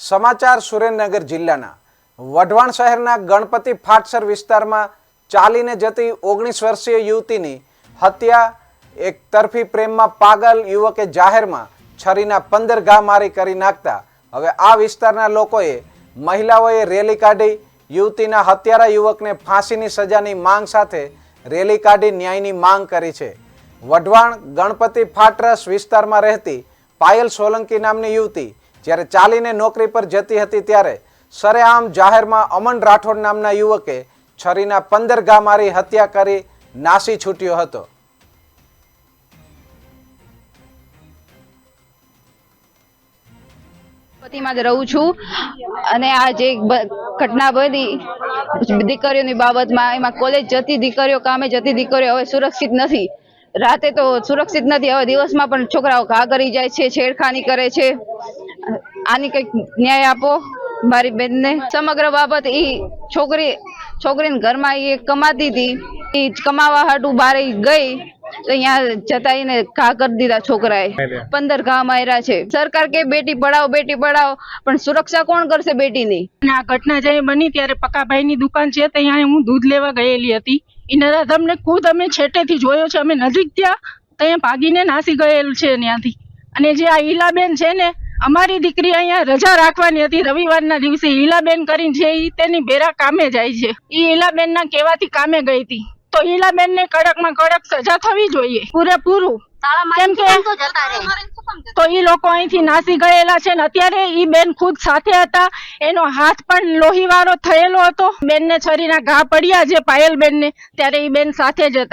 સમાચાર સુરેન્દ્રનગર જિલ્લાના વઢવાણ શહેરના ગણપતિ ફાટસર વિસ્તારમાં ચાલીને જતી ઓગણીસ વર્ષીય યુવતીની હત્યા. એક તરફી પ્રેમમાં પાગલ યુવકે જાહેરમાં છરીના પંદર ઘા મારી કરી નાખતા. હવે આ વિસ્તારના લોકોએ મહિલાઓએ રેલી કાઢી. યુવતીના હત્યારા યુવકને ફાંસીની સજાની માંગ સાથે રેલી કાઢી ન્યાયની માંગ કરી છે. વઢવાણ ગણપતિ ફાટરસ વિસ્તારમાં રહેતી પાયલ સોલંકી નામની યુવતી જ્યારે ચાલીને નોકરી પર જતી હતી ત્યારે સરેઆમ જાહેરમાં અમન રાઠોડ નામના યુવકે છરીના પંદર ગા મારી હત્યા કરી નાસી છૂટ્યો હતો. પતિમાં જ રહું છું અને આ જે ઘટના બની દીકરીઓની બાબતમાં એમાં કોલેજ જતી દીકરીઓ, કામે જતી દીકરીઓ હવે સુરક્ષિત નથી. રાતે તો સુરક્ષિત નથી, હવે દિવસમાં પણ છોકરાઓ ઘા કરી જાય છે, છેડખાની કરે છે. આની કંઈક ન્યાય આપો મારી બેનને. સમગ્ર બાબત ઈ છોકરી, છોકરીને ઘરમાં એ કમાતી હતી. એ કમાવા હાટું બારે ગઈ, તો અહીંયા જતા એને ઘા કરી દીધા છોકરાએ. પંદર ઘા માર્યા છે. સરકાર કે બેટી પડાવો બેટી પડાવો પણ સુરક્ષા કોણ કરશે બેટીની? અને આ ઘટના જ્યારે બની ત્યારે પકાભાઈની દુકાન છે ત્યાં હું દૂધ લેવા ગયેલી હતી. એ તમને ખુદ અમે છેટેથી જોયો છે. અમે નજીક ત્યાં ત્યાં ભાગીને નાસી ગયેલ છે ત્યાંથી. અને જે આ ઈલાબેન છે ને અમારી દીકરી અહીંયા રજા રાખવાની હતી. રવિવારના દિવસે ઈલાબેન કરીને છે ઈ તેની બેરા કામે જાય છે. ઈ ઈલાબેનના કહેવાથી કામે ગઈ હતી. તો ઈલાબેનને કડકમાં કડક સજા થવી જોઈએ. પૂરેપૂરું. કેમ કે તો ઈ લોકો અહીંથી નાસી ગયેલા છે ને અત્યારે એ બેન ખુદ સાથે હતા. એનો હાથ પણ લોહીવાળો થયેલો હતો. બેનને છરીના ઘા પડ્યા છે પાયલ બેનને. ત્યારે એ બેન સાથે જ હતા.